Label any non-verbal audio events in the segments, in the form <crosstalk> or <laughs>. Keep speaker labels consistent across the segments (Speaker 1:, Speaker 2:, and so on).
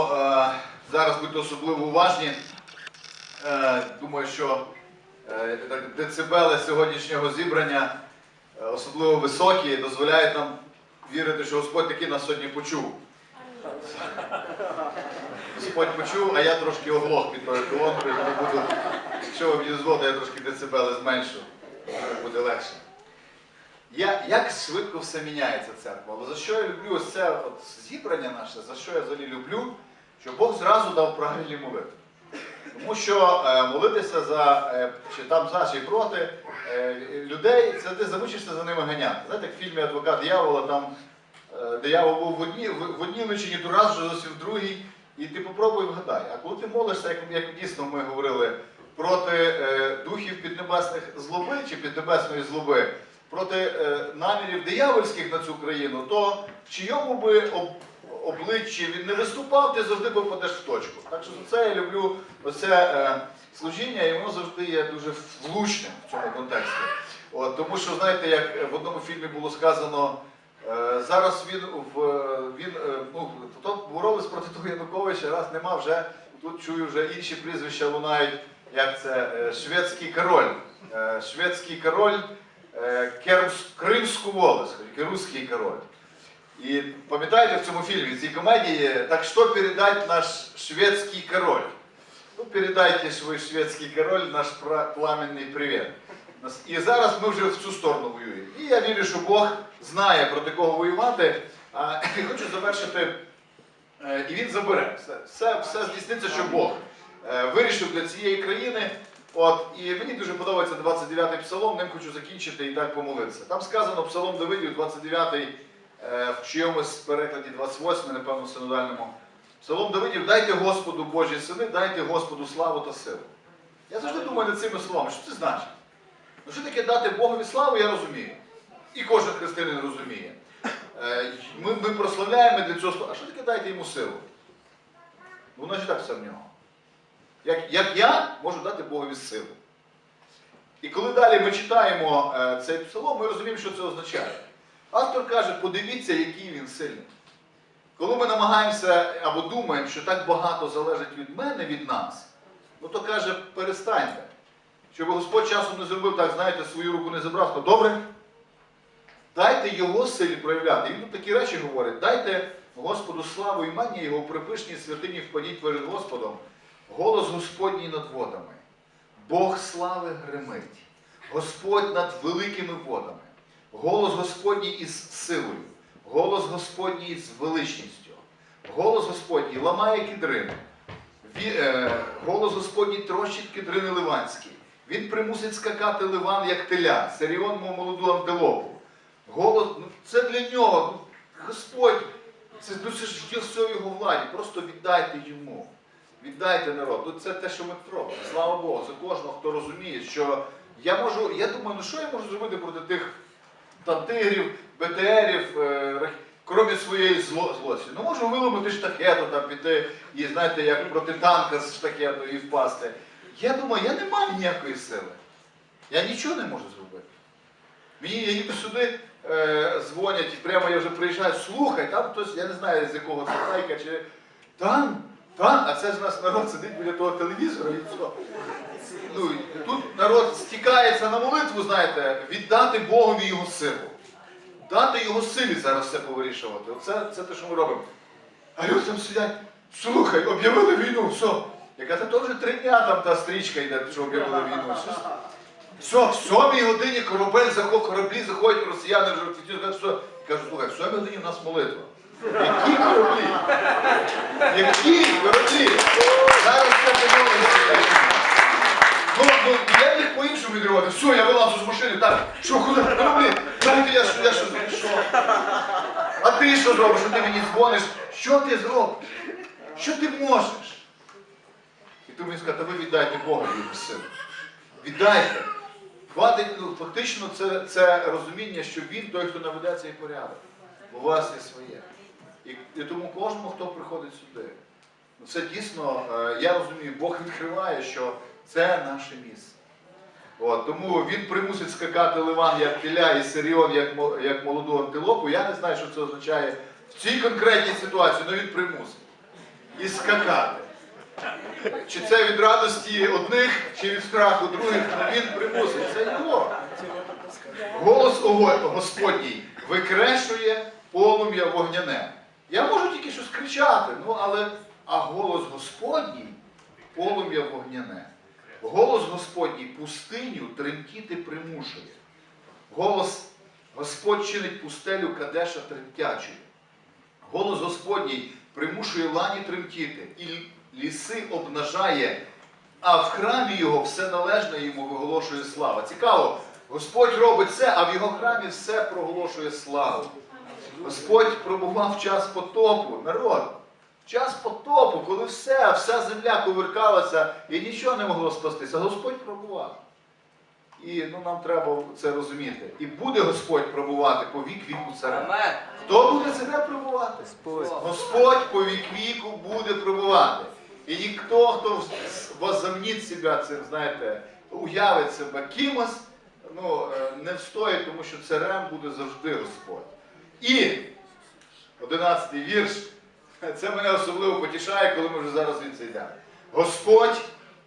Speaker 1: Е, Зараз будьте особливо уважні. Е, Думаю, що е, децибели сьогоднішнього зібрання особливо високі, дозволяють нам вірити, що Господь таки нас сьогодні почув. Господь почув, а я трошки оглох під тою колонкою, буду, якщо ви мені дозволите, я трошки децибели зменшу, буде легше. Я, як швидко все міняється церква. Але за що я люблю ось це от зібрання наше, за що я взагалі люблю, що Бог зразу дав правильні молитви. Тому що е, молитися за е, чи там за чи проти е, людей, це ти замучишся за ними ганяти. Знаєте, як в фільмі Адвокат диявола там е, диявол був в одній, в, одній личині, то раз зовсім в другій, і ти попробуй вгадай. А коли ти молишся, як, як дійсно ми говорили, проти е, духів піднебесних злоби чи піднебесної злоби, проти е, намірів диявольських на цю країну, то в чийому би обличчі він не виступав, ти завжди попадеш в точку. Так що за це я люблю оце е, служіння, і воно завжди є дуже влучним в цьому контексті. От, тому що, знаєте, як в одному фільмі було сказано, е, зараз він в він е, ну, то боролись проти того Януковича, раз нема вже тут чую вже інші прізвища лунають, як це е, шведський король. Е, шведський король е, Кримську волос, русський король. І пам'ятаєте в цьому фільмі, в цій комедії, так що передать наш шведський король? Ну, передайте свой шведський король наш пламенний привіт. І зараз ми вже в цю сторону воюємо. І я вірю, що Бог знає проти кого воювати. А, <laughs> і хочу завершити, і він забере. Все, все, все здійсниться, що Бог е, вирішив для цієї країни. От, і мені дуже подобається 29-й псалом, ним хочу закінчити і так помолитися. Там сказано псалом Давидів, 29-й, е, в чиємусь перекладі 28, напевно, синодальному. Псалом Давидів, дайте Господу Божі сини, дайте Господу славу та силу. Я завжди думаю над цими словами, що це значить? Ну, що таке дати Богові славу, я розумію. І кожен християнин розуміє. Е, Ми, ми прославляємо для цього слова. А що таке дайте йому силу? Ну, Воно ж так все в нього. Як, як я можу дати Богові силу. І коли далі ми читаємо е, цей псалом, ми розуміємо, що це означає. Автор каже, подивіться, який він сильний. Коли ми намагаємося або думаємо, що так багато залежить від мене, від нас, ну то каже, перестаньте. Щоб Господь часом не зробив так, знаєте, свою руку не забрав, то добре. Дайте його силі проявляти. Він тут такі речі говорить: дайте Господу славу і мання його припишній святині впадіть перед Господом. Голос Господній над водами. Бог слави гримить. Господь над великими водами. Голос Господній із силою. Голос Господній з величністю. Голос Господній ламає кідрини. Е, голос Господній трощить кидрини ливанські. Він примусить скакати ливан, як теля, Сиріон, мов молоду антилопу. Голос, ну, це для нього. Ну, Господь, це, ну, це ж все його владі. Просто віддайте йому. Віддайте народ. Ну, це те, що ми робимо. Слава Богу, за кожного, хто розуміє, що я можу, я думаю, ну що я можу зробити проти тих там БТРів, е, крім своєї зло, злості. Ну можу виламати штахету, там піти і знаєте, як проти танка з штахетою і впасти. Я думаю, я не маю ніякої сили. Я нічого не можу зробити. Мені я ніби сюди е, дзвонять, і прямо я вже приїжджаю, слухай, там хтось, я не знаю з якого це чи там, там, а це ж у нас народ сидить біля того телевізора і все. Ну, тут народ стікається на молитву, знаєте, віддати Богові його силу. Дати його силі зараз все повирішувати. Оце це те, що ми робимо. А люди там сидять, слухай, об'явили війну, все. Яка це вже три дня там та стрічка йде, що об'явили війну. Все, в сьомій годині корабель заход, кораблі заходять росіяни вже сказати, все. Кажу, слухай, в сьомій годині в нас молитва. Які кораблі? Які кораблі? Зараз це помолимося. Ну, ну, я їх по-іншому відривати. Все, я вилазу з машини, так, що, куди, кораблі? Дайте я, що- я що, що? А ти що зробиш? Що ти мені дзвониш? Що ти зробиш? Що ти можеш? І ти мені сказати, ви віддайте Богу його силу. Віддайте. Хватить, ну, фактично, це, це розуміння, що він той, хто наведе цей порядок. У вас є своє. І, тому кожному, хто приходить сюди, ну, це дійсно, е, я розумію, Бог відкриває, що це наше місце. От, тому він примусить скакати Ливан як теля і Сиріон як, як молоду антилопу. Я не знаю, що це означає в цій конкретній ситуації, але він примусить. і скакати. Чи це від радості одних, чи від страху других, ну він примусить. Це його. Голос Господній викрешує полум'я вогняне. Я можу тільки щось кричати, ну але а голос Господній полум'я вогняне. Голос Господній пустиню тремтіти примушує. Голос Господь чинить пустелю Кадеша тремтячою. Голос Господній примушує лані тремтіти, і ліси обнажає, а в храмі його все належне йому виголошує слава. Цікаво, Господь робить це, а в його храмі все проголошує славу. Господь пробував час потопу, народ. в Час потопу, коли все, вся земля кувиркалася і нічого не могло спастися. Господь пробував. І ну, нам треба це розуміти. І буде Господь пробувати по вік віку царя. Хто буде царя пробувати? Господь по вік віку буде пробувати. І ніхто, хто возомнить себе цим, знаєте, уявить себе кимось, ну, е, не встоїть, тому що царем буде завжди Господь. І 11 вірш, це мене особливо потішає, коли ми вже зараз звідси йдемо. Господь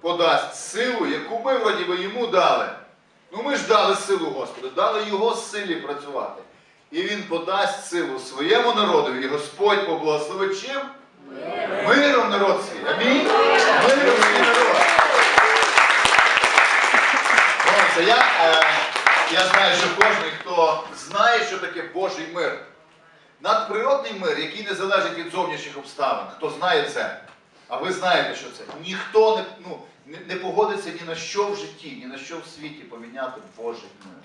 Speaker 1: подасть силу, яку ми вроді би йому дали. Ну ми ж дали силу Господу, дали його силі працювати. І він подасть силу своєму народу, і Господь поблагословить чим? Миром народ свій. Амінь. Миром свій народ. Я, е, я знаю, що кожен, хто знає, що таке Божий мир. Надприродний мир, який не залежить від зовнішніх обставин. Хто знає це? А ви знаєте, що це? Ніхто не, ну, не, погодиться ні на що в житті, ні на що в світі поміняти Божий мир.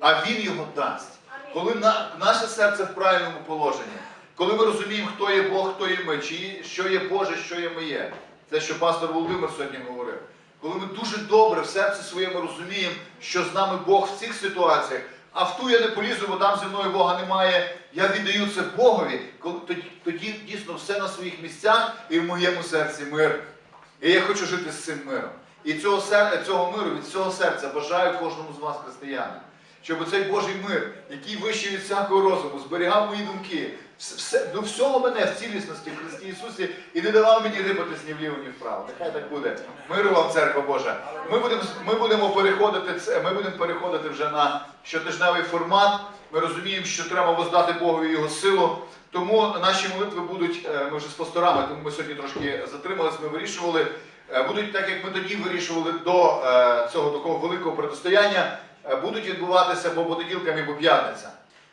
Speaker 1: А Він його дасть. Коли на, наше серце в правильному положенні, коли ми розуміємо, хто є Бог, хто є ми, чи що є Боже, що є моє. Це, що пастор Володимир сьогодні говорив. Коли ми дуже добре в серці своєму розуміємо, що з нами Бог в цих ситуаціях, а в ту я не полізу, бо там зі мною Бога немає. Я віддаю це Богові, тоді, дійсно все на своїх місцях і в моєму серці мир. І я хочу жити з цим миром. І цього, сер- цього миру, від цього серця бажаю кожному з вас, християни, щоб цей Божий мир, який вищий від всякого розуму, зберігав мої думки, все, до всього мене в цілісності в Христі Ісусі і не давав мені рипатись ні вліво, ні вправо. Нехай так буде. Миру вам, церква Божа. Ми будемо, ми будемо переходити це, ми будемо переходити вже на щотижневий формат. Ми розуміємо, що треба воздати Богові його силу. Тому наші молитви будуть, е, ми вже з пасторами, тому ми сьогодні трошки затримались, ми вирішували. Е, Будуть так, як ми тоді вирішували до е, цього такого великого протистояння, будуть відбуватися по понеділкам і по п'ятницям.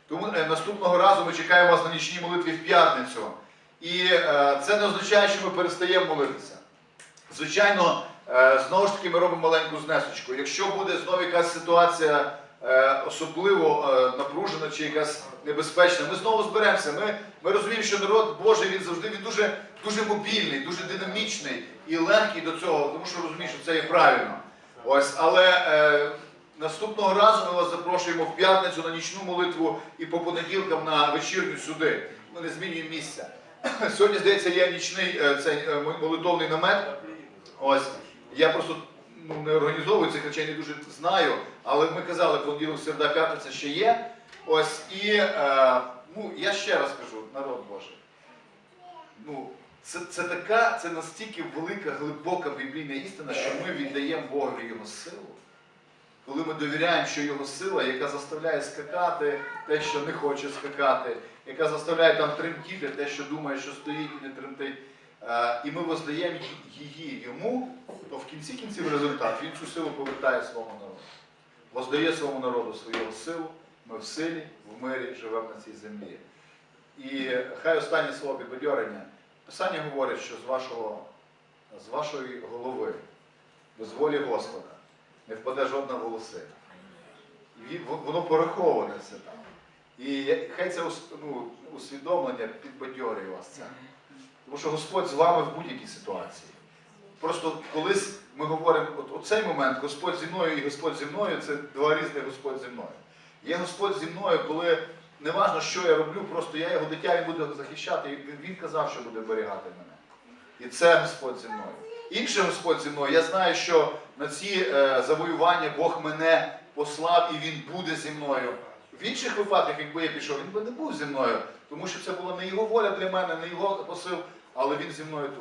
Speaker 1: Тому е, наступного разу ми чекаємо вас на нічній молитві в п'ятницю. І е, це не означає, що ми перестаємо молитися. Звичайно, е, знову ж таки ми робимо маленьку знесочку. Якщо буде знову якась ситуація особливо напружена чи якась небезпечна, ми знову зберемося. Ми, ми розуміємо, що народ Божий він завжди він дуже, дуже мобільний, дуже динамічний і легкий до цього, тому що розуміє, що це є правильно. Ось, але наступного разу ми вас запрошуємо в п'ятницю на нічну молитву і по понеділкам на вечірню сюди. Ми не змінюємо місця. <clears throat> Сьогодні, здається, є нічний е, цей е, молитовний намет. Ось я просто ну, не організовую цих речей, не дуже знаю, але ми казали, понеділок, середа, п'ятниця ще є. Ось і е, ну, я ще раз кажу, народ Божий. Ну, це, це така, це настільки велика, глибока біблійна істина, що ми віддаємо Богові його силу. Коли ми довіряємо, що його сила, яка заставляє скакати те, що не хоче скакати, яка заставляє там тремтіти те, що думає, що стоїть і не тремтить. Е, і ми воздаємо її йому, то в кінці кінців результат він цю силу повертає своєму народу. Воздає своєму народу свою силу, ми в силі, в мирі живемо на цій землі. І хай останнє слово підбадьорення. Писання говорить, що з, вашого, з вашої голови, без волі Господа, не впаде жодна волосина. І воно пораховане все там. І хай це ну, усвідомлення підбадьорює вас це. Тому що Господь з вами в будь-якій ситуації. Просто колись ми говоримо, от оцей момент Господь зі мною і Господь зі мною це два різних Господь зі мною. Є Господь зі мною, коли не важно, що я роблю, просто я його дитя він буде захищати. І він- казав, що буде оберігати мене. І це Господь зі мною. Інший Господь зі мною, я знаю, що на ці е, завоювання Бог мене послав і Він буде зі мною. В інших випадках, якби я пішов, він би не був зі мною, тому що це була не його воля для мене, не його посил, але він зі мною тут.